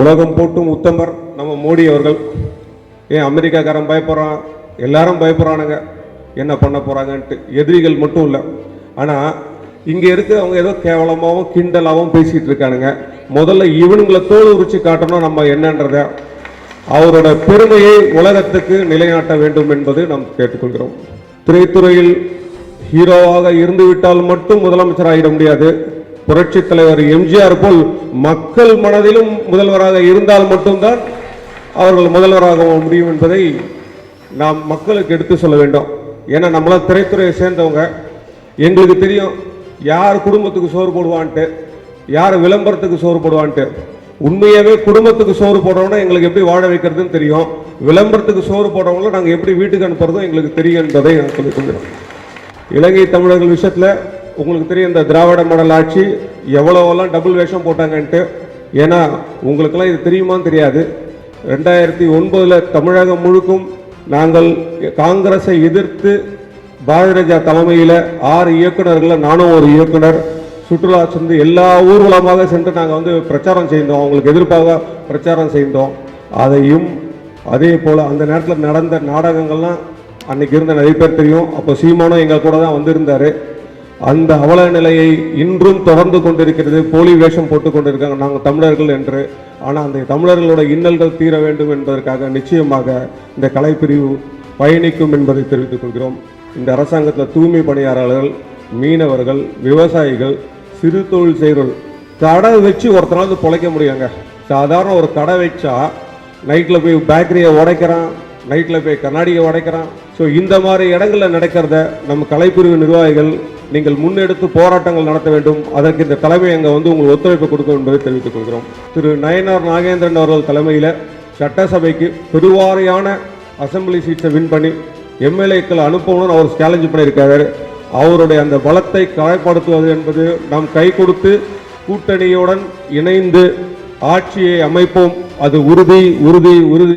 உலகம் போட்டும் உத்தமர் நம்ம மோடி அவர்கள். ஏன் அமெரிக்காக்காரன் பயப்படுறான். எல்லாரும் பயப்படுறானுங்க. என்ன பண்ண போகிறாங்கன்ட்டு எதிரிகள் மட்டும் இல்லை. ஆனால் இங்கே இருக்கிறவங்க ஏதோ கேவலமாகவும் கிண்டலாகவும் பேசிகிட்டு இருக்கானுங்க. முதல்ல இவனுங்களை தோல் உரிச்சு காட்டணும் நம்ம என்னன்றத. அவரோட பெருமையை உலகத்துக்கு நிலைநாட்ட வேண்டும் என்பது நாம் கேட்டுக்கொள்கிறோம். திரைத்துறையில் ஹீரோவாக இருந்துவிட்டால் மட்டும் முதலமைச்சர் ஆகிட முடியாது. புரட்சி தலைவர் எம்ஜிஆர் போல் மக்கள் மனதிலும் முதல்வராக இருந்தால் மட்டும்தான் அவர்கள் முதல்வராக முடியும் என்பதை நாம் மக்களுக்கு எடுத்து சொல்ல வேண்டும். ஏன்னா நம்மளாம் திரைத்துறையை சேர்ந்தவங்க எங்களுக்கு தெரியும் யார் குடும்பத்துக்கு சோறு போடுவான்ட்டு யார் விளம்பரத்துக்கு சோறு போடுவான்ட்டு. உண்மையாகவே குடும்பத்துக்கு சோறு போடுறவனா எங்களுக்கு எப்படி வாழ வைக்கிறதுன்னு தெரியும். விளம்பரத்துக்கு சோறு போடுறவங்கள நாங்கள் எப்படி வீட்டுக்கு அனுப்புறதும் எங்களுக்கு தெரியும் என்பதை நான் சொல்லிக் கொள்கிறோம் இலங்கை தமிழர்கள் விஷயத்தில் உங்களுக்கு தெரியும் இந்த திராவிட மாடல் ஆட்சி எவ்வளவெல்லாம் டபுள் வேஷம் போட்டாங்கன்ட்டு. ஏன்னா உங்களுக்கெல்லாம் இது தெரியுமான்னு தெரியாது. ரெண்டாயிரத்தி ஒன்பதில் தமிழகம் முழுக்கும் நாங்கள் காங்கிரஸை எதிர்த்து பாரதிராஜா தலைமையில் ஆறு இயக்குனர்களை நானும் ஒரு இயக்குனர் சுற்றுலா சென்று எல்லா ஊர்வலமாக சென்று நாங்கள் வந்து பிரச்சாரம் செய்தோம். அவங்களுக்கு எதிர்ப்பாக பிரச்சாரம் செய்தோம். அதையும் அதே போல் அந்த நேரத்தில் நடந்த நாடகங்கள்லாம் அன்னைக்கு இருந்த நிறைய பேர் தெரியும். அப்போ சீமானும் எங்கள் கூட தான் வந்திருந்தார். அந்த அவல நிலையை இன்றும் தொடர்ந்து கொண்டிருக்கிறது. போலி வேஷம் போட்டு கொண்டிருக்காங்க நாங்கள் தமிழர்கள் என்று. ஆனால் அந்த தமிழர்களோட இன்னல்கள் தீர வேண்டும் என்பதற்காக நிச்சயமாக இந்த கலைப்பிரிவு பயணிக்கும் என்பதை தெரிவித்துக் கொள்கிறோம். இந்த அரசாங்கத்தில் தூய்மை பணியாளர்கள் மீனவர்கள் விவசாயிகள் சிறு தொழில் செய்கிறோம் கடை வச்சு ஒருத்தனாவது பிழைக்க முடியுங்க சாதாரண ஒரு கடை வச்சா நைட்டில் போய் பேக்கரியை உடைக்கிறான் நைட்டில் போய் கண்ணாடியை உடைக்கிறான். ஸோ இந்த மாதிரி இடங்களில் நடக்கிறத நம்ம கலைப்பிரிவு நிர்வாகிகள் நீங்கள் முன்னெடுத்து போராட்டங்கள் நடத்த வேண்டும். அதற்கு இந்த தலைமை அங்கே வந்து உங்களுக்கு ஒத்துழைப்பு கொடுக்கும் என்பதை தெரிவித்துக் கொள்கிறோம். திரு நயனார் நாகேந்திரன் அவர்கள் தலைமையில் சட்டசபைக்கு பெருவாரியான அசம்பிளி சீட்ஸை வின் பண்ணி எம்எல்ஏக்கள் அனுப்பணும்னு அவர் சேலஞ்சு பண்ணியிருக்காரு. அவருடைய அந்த பலத்தை கலைப்படுத்துவது என்பது நாம் கை கொடுத்து கூட்டணியுடன் இணைந்து ஆட்சியை அமைப்போம். அது உறுதி உறுதி உறுதி.